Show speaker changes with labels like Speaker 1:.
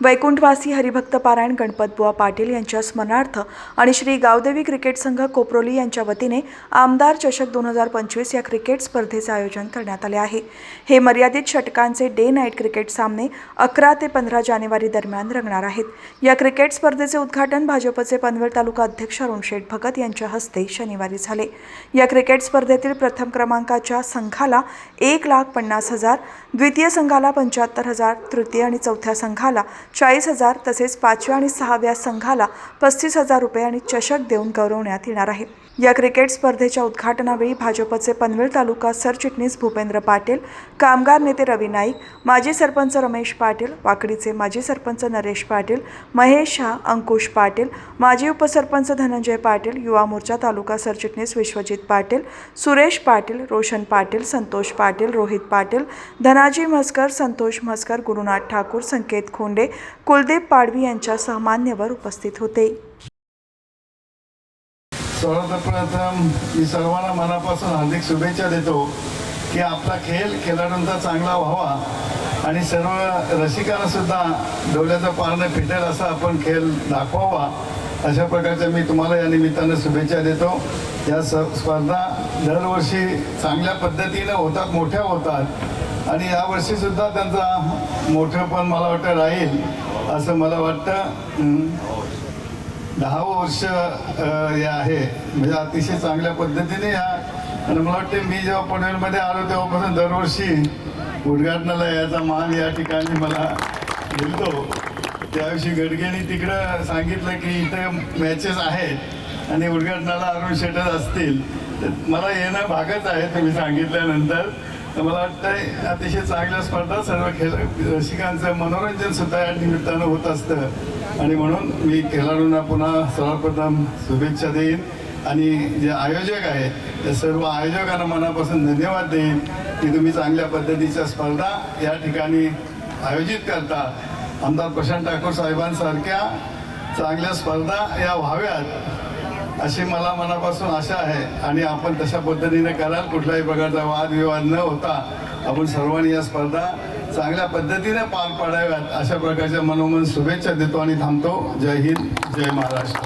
Speaker 1: वैकुंठवासी हरिभक्त पारायण गणपतबुवा पाटील यांच्या स्मरणार्थ आणि श्री गावदेवी क्रिकेट संघ कोप्रोली यांच्या वतीने आमदार चषक दोन हजार पंचवीस या क्रिकेट स्पर्धेचे आयोजन करण्यात आले आहे. हे मर्यादित षटकांचे डे नाईट क्रिकेट सामने अकरा ते पंधरा जानेवारी दरम्यान रंगणार आहेत. या क्रिकेट स्पर्धेचे उद्घाटन भाजपचे पनवेल तालुका अध्यक्ष अरुण शेठ भगत यांच्या हस्ते शनिवारी झाले. या क्रिकेट स्पर्धेतील प्रथम क्रमांकाच्या संघाला एक लाख पन्नास हजार द्वितीय संघाला पंच्याहत्तर हजार तृतीय आणि चौथ्या संघाला चाळीस हजार तसेच पाचव्या आणि सहाव्या संघाला पस्तीस हजार रुपये आणि चषक देऊन गौरवण्यात येणार आहे. या क्रिकेट स्पर्धेच्या उद्घाटनावेळी भाजपचे पनवेल तालुका सरचिटणीस भूपेंद्र पाटील कामगार नेते रवी नाईक माजी सरपंच रमेश पाटील वाकडीचे माजी सरपंच नरेश पाटील महेश शाह अंकुश पाटील माजी उपसरपंच धनंजय पाटील युवा मोर्चा तालुका सरचिटणीस विश्वजित पाटील सुरेश पाटील रोशन पाटील संतोष पाटील रोहित पाटील धनाजी म्हस्कर संतोष म्हस्कर गुरुनाथ ठाकूर संकेत खोंडे कुलदीप पाडवी यांच्यासह मान्यवर उपस्थित होते.
Speaker 2: सर्वप्रथम मी सर्वांना मनापासून हार्दिक शुभेच्छा देतो की आपला खेळ खेळाडूंचा चांगला व्हावा आणि सर्व रसिकांना सुद्धा डोळ्याचं पारणं फिटेल असा आपण खेळ दाखवावा. अशा प्रकारच्या मी तुम्हाला या निमित्तानं शुभेच्छा देतो. या स स्पर्धा दरवर्षी चांगल्या पद्धतीनं होतात मोठ्या होतात. आणि यावर्षीसुद्धा त्यांचा मोठं पण मला वाटतं राहील असं मला वाटतं. दहावं दहा वर्ष हे आहे. म्हणजे अतिशय चांगल्या पद्धतीने या. आणि मला वाटते मी जेव्हा पनवेलमध्ये आलो तेव्हापासून दरवर्षी उद्घाटनाला याचा मान या ठिकाणी मला मिळतो. त्याविषयी गडगेने तिकडं सांगितलं की इथं मॅचेस आहेत आणि उद्घाटनाला अरुण शेटच असतील तर मला येणं भागच आहे तुम्ही सांगितल्यानंतर. तर मला वाटतं अतिशय चांगल्या स्पर्धा सर्व खेळ रसिकांचं मनोरंजन सुद्धा या निमित्तानं होत असतं. आणि म्हणून मी खेळाडूंना पुन्हा सर्वप्रथम शुभेच्छा देईन. आणि जे आयोजक आहेत त्या सर्व आयोजकांना मनापासून धन्यवाद देईन की तुम्ही चांगल्या पद्धतीच्या स्पर्धा या ठिकाणी आयोजित करता. आमदार प्रशांत ठाकूर साहेबांसारख्या चांगल्या स्पर्धा या व्हाव्यात अशी मला मनापासून आशा आहे. आणि आपण तशा पद्धतीने कराल कुठल्याही प्रकारचा वादविवाद न होता आपण सर्वांनी या स्पर्धा चांगल्या पद्धतीने पार पाडाव्यात. अशा प्रकारच्या मनोमन शुभेच्छा देतो आणि थांबतो. जय हिंद जय महाराष्ट्र.